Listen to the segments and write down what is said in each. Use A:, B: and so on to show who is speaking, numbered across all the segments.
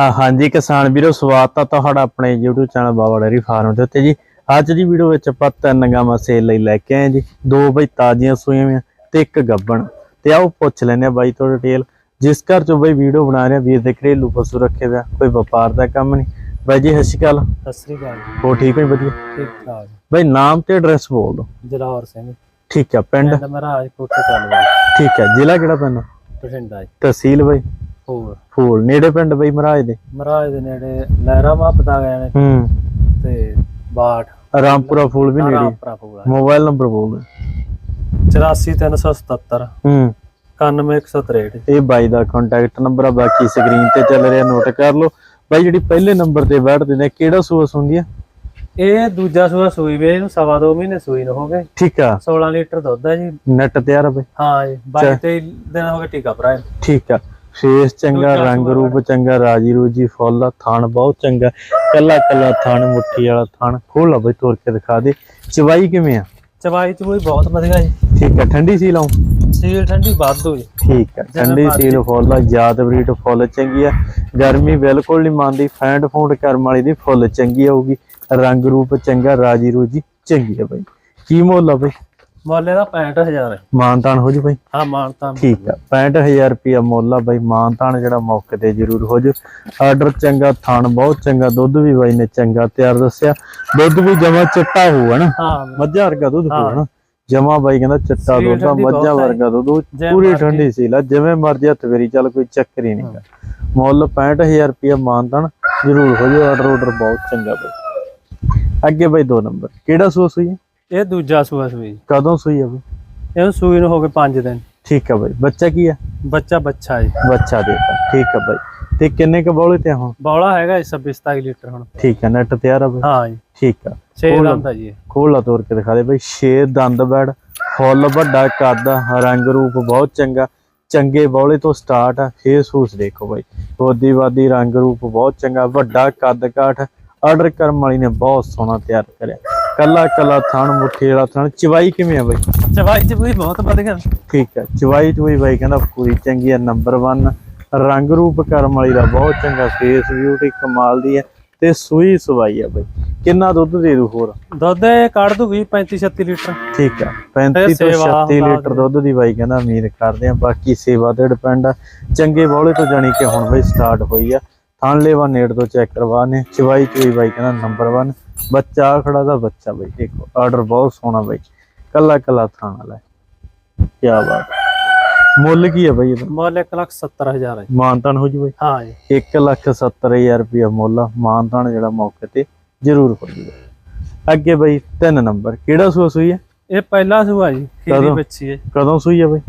A: ਹਾਂ ਹਾਂਜੀ ਕਿਸਾਨ ਵੀਰੋ ਸਵਾਗਤ ਆ ਤੁਹਾਡਾ ਆਪਣੇ YouTube channel Baba dairy farm ਦੇ ਉੱਤੇ ਜੀ। ਅੱਜ ਦੀ ਵੀਡੀਓ ਵਿੱਚ ਆਪਾਂ ਤਿੰਨ ਗਾਵਾਂ ਸੇਲ ਲਈ ਲੈ ਕੇ ਆਏ ਜੀ। ਦੋ ਬਈ ਤਾਜ਼ੀਆਂ ਸੂਈਆਂ ਹੋਈਆਂ ਤੇ ਇੱਕ ਗੱਬਣ। ਤੇ ਆਓ ਪੁੱਛ ਲੈਂਦੇ ਆ ਬਾਈ ਤੋਂ ਡਿਟੇਲ ਜਿਸ ਘਰ ਚੋਂ ਬਈ ਵੀਡੀਓ ਬਣਾ ਰਿਹਾ ਵੀਰ ਦੇ ਘਰੇਲੂ ਪਸ਼ੂ ਰੱਖੇ ਹੋਇਆ ਕੋਈ ਵਪਾਰ ਦਾ ਕੰਮ ਨਹੀਂ। ਬਾਈ ਜੀ ਸਤਿ ਸ਼੍ਰੀ ਅਕਾਲ।
B: ਸਤਿ ਸ੍ਰੀ ਅਕਾਲ
A: ਹੋ ਠੀਕ ਹੋ? ਵਧੀਆ?
B: ਠੀਕ ਠਾਕ।
A: ਬਾਈ ਨਾਮ ਤੇ ਐਡਰੈਸ ਬੋਲ ਦਿਓ।
B: ਜਲੌਰ ਸਿੰਘ।
A: ਠੀਕ ਹੈ ਪਿੰਡ?
B: ਪਿੰਡ ਮਹਾਰਾਜ ਕੋਟੇ ਚੱਲਵਾ
A: ਠੀਕ ਹੈ ਜ਼ਿਲ੍ਹਾ ਕਿਹੜਾ ਪੈਂਦਾ
B: ਬਠਿੰਡਾ
A: ਤਹਿਸੀਲ ਬਾਈ। ਫੂਲ ਨੇੜੇ ਪਿੰਡ ਬਈ ਮਹਾਰਾਜ ਦੇ?
B: ਮਹਾਰਾਜ ਦੇ ਨੇੜੇ ਲਹਿਰਾ ਮਾ ਪਤਾ ਗਏ ਨੇ
A: ਹੂੰ।
B: ਤੇ ਬਾਠ
A: ਰਾਮਪੁਰਾ ਫੂਲ ਵੀ ਨੇੜੇ।
B: ਰਾਮਪੁਰਾ ਫੂਲਾ
A: ਮੋਬਾਈਲ ਨੰਬਰ ਬੋਲ। ਦਿਓ
B: 84377
A: ਹੂੰ।
B: 91163
A: ਇਹ ਬਾਈ ਦਾ ਕੰਟੈਕਟ ਨੰਬਰ ਆ ਬਾਕੀ ਸਕਰੀਨ ਤੇ ਚੱਲ ਰਿਹਾ ਨੋਟ ਕਰ ਲਓ। ਬਾਈ ਜਿਹੜੀ ਪਹਿਲੇ ਨੰਬਰ ਤੇ ਬੈਠਦੇ ਨੇ ਕਿਹੜਾ ਸੂਸ ਹੁੰਦੀ ਆ?
B: ਇਹ ਦੂਜਾ ਸੂਆ ਸੂਈ ਵੇ ਇਹਨੂੰ ਸਵਾ ਦੋ ਮਹੀਨੇ ਸੂਈ ਨੂੰ ਹੋ ਗਏ
A: ਠੀਕ ਆ।
B: 16 ਲੀਟਰ ਦੁੱਧ ਹੈ ਜੀ।
A: ਨੈਟ ਤਿਆਰ ਆ ਬਾਈ?
B: ਹਾਂ ਜੀ 22 23 ਦਿਨ ਹੋ ਗਏ ਟੀਕਾ ਭਰਾਏ।
A: ਠੀਕ ਆ। ਫੇਸ ਚੰਗਾ ਰੰਗ ਰੂਪ ਚੰਗਾ ਰਾਜੀ ਰੂਜੀ ਫੁੱਲ ਥਣ ਬਹੁਤ ਚੰਗਾ। ਕੱਲਾ ਕੱਲਾ ਥਣ ਮੁੱਠੀ ਵਾਲਾ ਥਣ। ਖੋਲ ਆ ਬਾਈ ਤੋੜ ਕੇ ਦਿਖਾ ਦੇ। ਚਵਾਈ ਕਿਵੇਂ ਆ?
B: ਚਵਾਈ ਚ ਕੋਈ ਬਹੁਤ ਵਧੀਆ ਜੀ।
A: ਠੀਕ ਆ ਠੰਡੀ ਸੀ ਲਾਉਂ
B: ਸੀਲ ਠੰਡੀ ਵਾਧੂ ਜੀ।
A: ਠੀਕ ਆ ਠੰਡੀ ਸੀਲ ਫੁੱਲ ਆ ਯਾਦ ਬਰੀਟ ਫੁੱਲ ਚੰਗੀ ਆ। ਗਰਮੀ ਬਿਲਕੁਲ ਨਹੀਂ ਮੰਨਦੀ ਫੈਂਟ ਫੂੰਡ ਕਰਮ ਵਾਲੀ ਦੀ ਫੁੱਲ ਚੰਗੀ ਆਊਗੀ। ਰੰਗ ਰੂਪ ਚੰਗਾ ਰਾਜੀ ਰੂਜੀ ਚੰਗੀ ਆ ਬਾਈ। ਕੀ ਮੁੱਲ ਆ ਬਾਈ?
B: ਮੁੱਲ ਇਹਦਾ 65000 ਹੈ
A: ਮਾਨਤਾਨ ਹੋ ਜੂ ਬਾਈ?
B: ਹਾਂ ਮਾਨਤਾ
A: ਠੀਕ ਆ 65000 ਰੁਪਿਆ ਮੁੱਲ ਆ ਬਾਈ ਮਾਨਤਾਨ ਜਿਹੜਾ ਮੌਕੇ ਤੇ ਜ਼ਰੂਰ ਹੋ ਜੂ। ਆਰਡਰ ਚੰਗਾ ਥਣ ਬਹੁਤ ਚੰਗਾ ਦੁੱਧ ਵੀ ਬਾਈ ਨੇ ਚੰਗਾ ਤਿਆਰ ਦੱਸਿਆ। ਦੁੱਧ ਵੀ ਜਮਾ ਚਿੱਟਾ ਹੋਊ ਹਨਾ ਮੱਝਾਂ ਵਰਗਾ ਦੁੱਧ
B: ਹਾਂ।
A: ਹੋਊ ਹਨਾ ਜਮਾ ਬਾਈ ਕਹਿੰਦਾ ਚਿੱਟਾ ਦੁੱਧ ਆ ਮੱਝਾਂ। ਵਰਗਾ ਦੁੱਧ ਪੂਰੀ। ਠੰਡੀ ਸੀ ਲਾ ਜਿਵੇਂ ਮਰਜ਼ੀ ਹੱਥ ਫੇਰੀ ਚੱਲ ਕੋਈ ਚੱਕਰ ਹੀ ਨਹੀਂਗਾ। ਮੁੱਲ 65000 ਰੁਪਿਆ ਮਾਨਤਾਨ ਜ਼ਰੂਰ ਹੋ ਜੂ ਆਰਡਰ ਆਰਡਰ ਬਹੁਤ ਚੰਗਾ ਬਾਈ। ਅੱਗੇ ਬਾਈ ਦੋ ਨੰਬਰ ਕਿਹੜਾ ਸੂਸ ਹੋਈ? ਹੈ?
B: ਇਹ ਦੂਜਾ ਸੂਆ ਸੂਈ।
A: ਕਦੋਂ ਸੂਈ ਆ ਬਾਈ?
B: ਇਹਨੂੰ ਸੂਈ ਨੂੰ ਹੋ ਗਏ 5 ਦਿਨ।
A: ਠੀਕ ਆ ਬਾਈ। ਬੱਚਾ ਕੀ ਆ?
B: ਬੱਚਾ ਬੱਚਾ ਜੀ।
A: ਬੱਚਾ ਦੇਤਾ। ਠੀਕ ਆ ਬਾਈ। ਤੇ ਕਿੰਨੇ ਕ ਬੌਲੇ ਤੇ ਹੁਣ?
B: ਬੌਲਾ ਹੈਗਾ 26 27 ਲੀਟਰ ਹੁਣ।
A: ਠੀਕ ਆ ਨੈਟ ਤਿਆਰ ਆ ਬਾਈ?
B: ਹਾਂ ਜੀ।
A: ਠੀਕ ਆ।
B: 6
A: ਹੋਰ?
B: ਦੰਦ ਆ ਜੀ।
A: ਖੋਲ ਲਾ ਤੋੜ ਕੇ ਦਿਖਾ ਦੇ ਬਾਈ। ਛੇ ਦੰਦ ਬੈੜ ਫੁੱਲ ਵੱਡਾ ਕੱਦ ਰੰਗ ਰੂਪ ਬਹੁਤ ਚੰਗਾ। ਚੰਗੇ ਬੌਲੇ ਤੋਂ ਸਟਾਰਟ ਆ। ਫੇਸ ਫੂਸ ਦੇਖੋ ਬਾਈ। ਗੋਦੀ ਵਾਦੀ ਰੰਗ ਰੂਪ ਬਹੁਤ ਚੰਗਾ। ਵੱਡਾ ਕੱਦ ਕਾਠ। ਆਰਡਰ ਕਰਮ ਵਾਲੀ ਨੇ ਬਹੁਤ ਸੋਹਣਾ ਤਿਆਰ ਕਰਿਆ। ਕੱਲਾ ਕੱਲਾ ਥਣ ਮੁੱਠੀ ਵਾਲਾ ਥਣ ਚਵਾਈ ਕਿਵੇਂ ਆ ਬਾਈ?
B: ਚਵਾਈ ਚ ਵੀ ਬਹੁਤ ਵਧੀਆ
A: ਠੀਕ ਹੈ ਚਵਾਈ ਚੁਈ ਬਾਈ ਕਹਿੰਦਾ ਪੂਰੀ ਚੰਗੀ ਹੈ ਨੰਬਰ 1 ਰੰਗ ਰੂਪ ਕਰਮ ਵਾਲੀ ਦਾ ਬਹੁਤ ਚੰਗਾ ਫੇਸ ਬਿਊਟੀ ਕਮਾਲ ਦੀ ਹੈ ਤੇ ਸੂਈ ਸਵਾਈ ਹੈ ਬਾਈ। ਕਿੰਨਾ ਦੁੱਧ ਦੇ ਦੂ ਹੋਰ?
B: ਦੁੱਧ ਕੱਢ ਦੂਗੀ 35 36 ਲੀਟਰ।
A: ਠੀਕ ਹੈ 35 ਤੋਂ
B: ਸੇਵਾ
A: 36
B: ਲਾ
A: ਲੀਟਰ ਦੁੱਧ ਦੀ ਬਾਈ ਕਹਿੰਦਾ ਉਮੀਦ ਕਰਦੇ ਆ ਬਾਕੀ ਸੇਵਾ ਤੇ ਡਿਪੈਂਡ ਆ। ਚੰਗੇ ਬੌਲੇ ਤੋਂ ਜਾਣੀ ਕਿ ਹੁਣ ਬਾਈ ਸਟਾਰਟ ਹੋਈ ਆ। ਥਣ ਲੈਵਾ ਨੇੜ ਤੋਂ ਚੈੱਕ ਕਰਵਾ ਨੇ ਚਵਾਈ ਚੁਈ ਬਾਈ ਕਹਿੰਦਾ ਨੰਬਰ 1 ਬੱਚਾ ਖੜਾ ਦਾ ਬੱਚਾ ਬਾਈ। ਦੇਖੋ ਆਰਡਰ ਬਹੁਤ ਸੋਹਣਾ ਬਾਈ। ਕੱਲਾ ਕੱਲਾ ਥਾਣ ਵਾਲਾ ਕੀ ਬਾਤ ਮੁੱਲ ਕੀ ਹੈ ਬਾਈ ਇਹਦਾ?
B: ਮੁੱਲ 1 ਲੱਖ 70 ਹਜ਼ਾਰ ਹੈ।
A: ਮਾਨਤਾਨ ਹੋ ਜੂ ਬਾਈ?
B: ਹਾਂ ਜੀ।
A: 1 ਲੱਖ 70000 ਰੁਪਇਆ ਮੁੱਲ ਮਾਨਤਾਨ ਜਿਹੜਾ ਮੌਕੇ ਤੇ ਜ਼ਰੂਰ ਹੋ ਜੂਗਾ। ਅੱਗੇ ਬਾਈ ਤਿੰਨ ਨੰਬਰ। ਕਿਹੜਾ ਸੂਆ ਸੂਈ ਹੈ?
B: ਇਹ ਪਹਿਲਾ ਸੂਆ ਜੀ। ਖੀਰੀ? ਬੱਚੀ ਹੈ।
A: ਕਦੋਂ ਸੂਈ ਹੈ ਬਾਈ?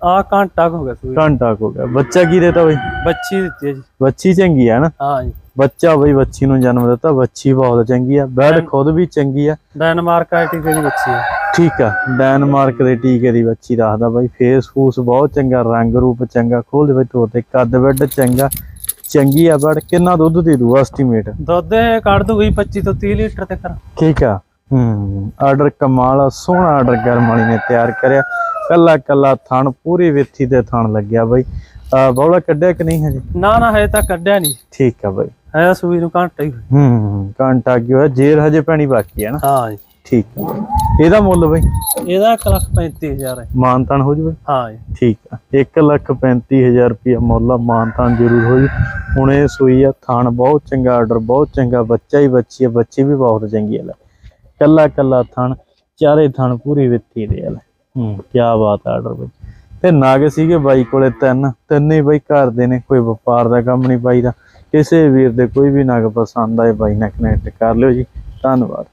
B: ਆ ਘੰਟਾ ਕੁ ਹੋ ਗਿਆ ਸੂਈ
A: ਘੰਟਾ ਕੁ ਹੋ ਗਿਆ। ਬੱਚਾ ਕੀ ਦੇਤਾ ਬਾਈ?
B: ਬੱਚੀ ਦਿੱਤੀ ਹੈ ਜੀ।
A: ਬੱਚੀ ਚੰਗੀ ਆ ਨਾ?
B: ਹਾਂ ਜੀ।
A: ਬੱਚਾ ਬਾਈ ਬੱਚੀ ਨੂੰ ਜਨਮ ਦਿੱਤਾ ਬੱਚੀ ਬਹੁਤ ਚੰਗੀ ਆ। ਬੈਡ ਖੁਦ ਵੀ ਚੰਗੀ ਆ।
B: ਡੈਨਮਾਰਕ ਆਈਟੀ ਦੀ ਬੱਚੀ ਹੈ।
A: ਠੀਕ ਆ। ਡੈਨਮਾਰਕ ਦੇ ਟੀਕੇ ਦੀ ਬੱਚੀ ਦੱਸਦਾ ਬਾਈ ਫੇਸ ਫੂਸ ਬਹੁਤ ਚੰਗਾ ਰੰਗ ਰੂਪ ਚੰਗਾ ਖੋਲ ਦੇ ਬਾਈ ਤੋਰ ਤੇ ਕੱਦ ਬੈਡ ਚੰਗਾ ਚੰਗੀ ਆ ਬੜ ਕਿੰਨਾ ਦੁੱਧ ਦੇ ਦੂ ਐਸਟੀਮੇਟ
B: ਦੁੱਧ ਇਹ ਕੱਢ ਦੂਗੀ 25 ਤੋਂ 30 ਲੀਟਰ ਤੱਕ।
A: ਠੀਕ ਆ। ਹੂੰ ਆਰਡਰ ਕਮਾਲ ਆ ਸੋਹਣਾ ਆਰਡਰ ਗਰਮ ਵਾਲੀ ਨੇ ਤਿਆਰ ਕਰਿਆ। ਕੱਲਾ ਕੱਲਾ ਥਣ ਪੂਰੀ ਵਿੱਥੀ ਤੇ ਥਣ ਲੱਗਿਆ ਬਾਈ। ਬੌਲਾ ਕੱਢਿਆ ਕਿ ਨਹੀਂ ਹਜੇ?
B: ਨਾ ਨਾ ਹਜੇ ਤਾਂ ਕੱਢਿਆ ਨਹੀਂ।
A: ਠੀਕ ਆ ਬਾਈ।
B: ਹੈ ਸੂਈ ਨੂੰ ਘੰਟਾ ਹੀ।
A: ਹੂੰ ਘੰਟਾ ਕੀ ਹੋਇਆ? ਜੇਰ ਹਜੇ ਪੈਣੀ ਬਾਕੀ ਹੈ ਨਾ?
B: ਹਾਂ ਜੀ।
A: ਠੀਕ ਆ। ਇਹਦਾ ਮੁੱਲ ਬਾਈ?
B: ਇਹਦਾ 1 ਲੱਖ 35 ਹਜ਼ਾਰ ਹੈ।
A: ਮਾਨਤਾਨ ਹੋ ਜੂ ਬਾਈ?
B: ਹਾਂ ਜੀ।
A: ਠੀਕ ਆ। 1 ਲੱਖ 35000 ਰੁਪਇਆ ਮੁੱਲ ਆ ਮਾਨਤਾਨ ਜ਼ਰੂਰ ਹੋ ਜੂ। ਹੁਣ ਇਹ ਸੂਈ ਆ ਥਣ ਬਹੁਤ ਚੰਗਾ ਆਰਡਰ ਬਹੁਤ ਚੰਗਾ ਬੱਚਾ ਹੀ ਬੱਚੀ ਆ ਬੱਚੀ ਵੀ ਬਹੁਤ ਚੰਗੀ ਲੈ। ਕੱਲਾ ਕੱਲਾ ਥਣ ਚਾਰੇ ਥਣ ਪੂਰੀ ਵਿੱਤੀ ਦੇ ਆ ਲੈ। ਹੂੰ। ਕੀ ਬਾਤ ਆਰਡਰ ਬਾਈ। ਤੇ ਨਾਗ ਸੀਗੇ ਬਾਈ ਕੋਲੇ ਤਿੰਨ। ਤਿੰਨੇ ਹੀ ਬਾਈ ਘਰ ਦੇ ਨੇ, ਕੋਈ ਵਪਾਰ ਦਾ ਕੰਮ ਨਹੀਂ ਬਾਈ ਦਾ। ਕਿਸੇ ਵੀਰ ਦੇ ਕੋਈ ਵੀ ਨਗ ਪਸੰਦ ਆਏ ਬਾਈ ਨਾਲ ਕਨੈਕਟ ਕਰ ਲਿਓ ਜੀ। ਧੰਨਵਾਦ।